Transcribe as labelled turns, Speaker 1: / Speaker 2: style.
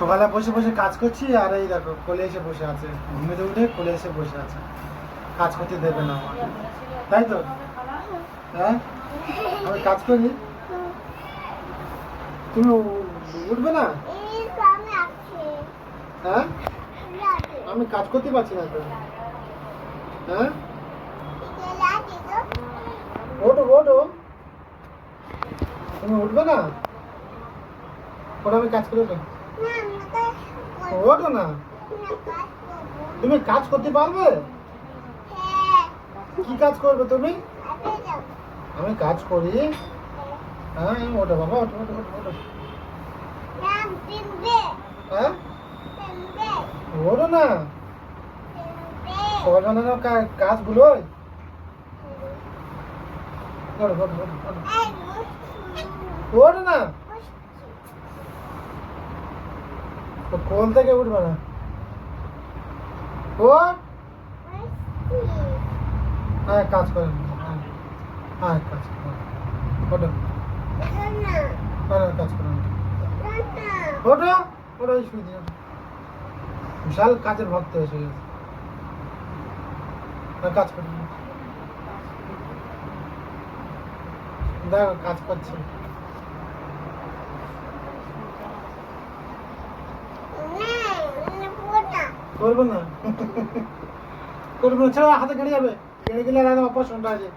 Speaker 1: সকালে বসে বসে কাজ করছি, আর এই দেখো, কোলে এসে বসে আছে। ঘুমেতে উঠে কোলে এসে বসে আছে। কাজ করতে দেবে না আমাকে। তাই তো? হ্যাঁ? আমি কাজ করি? তুমি উঠবে না? হ্যাঁ? আমি কাজ করতে পারছি না তো। হ্যাঁ? ওটো ওটো তুমি উঠবে না? ওটা আমি কাজ করে। ওঠো না। তুমি কাজ করতে পারবে? কি কাজ করবে তুমি? আমি কাজ করি। হ্যাঁ ওটো বাবা ওটো ওটো ওটো হ্যাঁ? ওঠো না। বানানো কাজগুলো ওঠো ওঠো ওঠো ওঠো। ওঠো না। কোল থেকে উঠবে না। ওঠ। হ্যাঁ কাজ করেন। হ্যাঁ হ্যাঁ কাজ করেন। হ্যাঁ কাজ করেন। বিশাল কাজের ভক্ত এসে গেছে। হ্যাঁ কাজ করুন। দেখো, কাজ করছে। করব না। করব না ছাড়া হাতে গেড়ে যাবে। গেড়ে গেলে আর অপারেশনটা আছে।